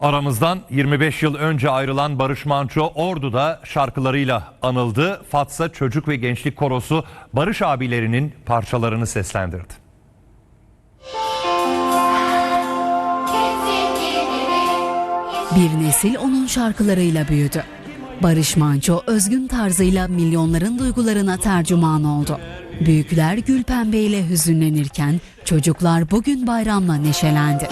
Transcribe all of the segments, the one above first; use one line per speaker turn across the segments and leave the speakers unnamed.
Aramızdan 25 yıl önce ayrılan Barış Manço Ordu'da şarkılarıyla anıldı. Fatsa Çocuk ve Gençlik Korosu Barış abilerinin parçalarını seslendirdi.
Bir nesil onun şarkılarıyla büyüdü. Barış Manço özgün tarzıyla milyonların duygularına tercüman oldu. Büyükler gül pembe ile hüzünlenirken çocuklar bugün bayramla neşelendi.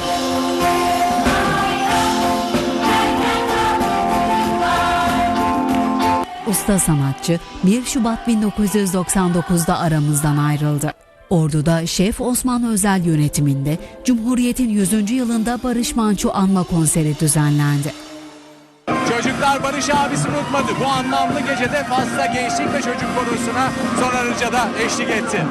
Usta sanatçı 1 Şubat 1999'da aramızdan ayrıldı. Ordu'da Şef Osman Özel yönetiminde Cumhuriyet'in 100. yılında Barış Manço anma konseri düzenlendi.
Çocuklar Barış abisini unutmadı. Bu anlamlı gecede Fasla Gençlik ve Çocuk Korosu'na Son da eşlik etti.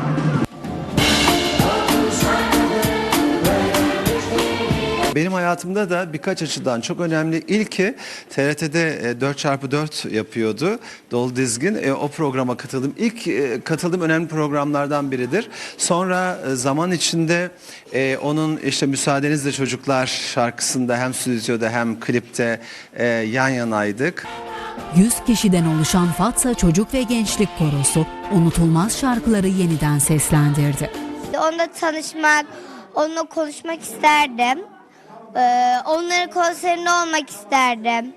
Benim hayatımda da birkaç açıdan çok önemli. İlki TRT'de e, 4x4 yapıyordu. Dolu Dizgin. E, O programa katıldım. İlk e, katıldığım önemli programlardan biridir. Sonra e, zaman içinde e, onun işte Müsaadenizle Çocuklar şarkısında hem stüdyoda hem klipte e, yan yanaydık.
100 kişiden oluşan Fatsa Çocuk ve Gençlik Korosu unutulmaz şarkıları yeniden seslendirdi.
Onunla tanışmak, onunla konuşmak isterdim. Ee, onların konserinde olmak isterdim.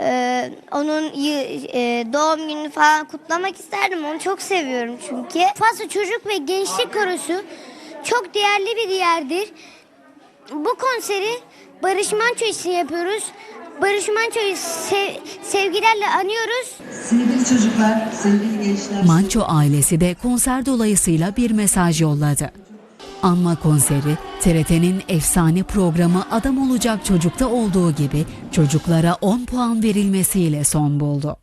Ee, onun e, doğum gününü falan kutlamak isterdim. Onu çok seviyorum çünkü. Faslı Çocuk ve Gençlik Korosu çok değerli bir yerdir. Bu konseri Barış Manço için yapıyoruz. Barış Manço'yu sev- sevgilerle anıyoruz.
Sevgili çocuklar, sevgili gençler.
Manço ailesi de konser dolayısıyla bir mesaj yolladı. Anma konseri TRT'nin efsane programı Adam Olacak Çocuk'ta olduğu gibi çocuklara 10 puan verilmesiyle son buldu.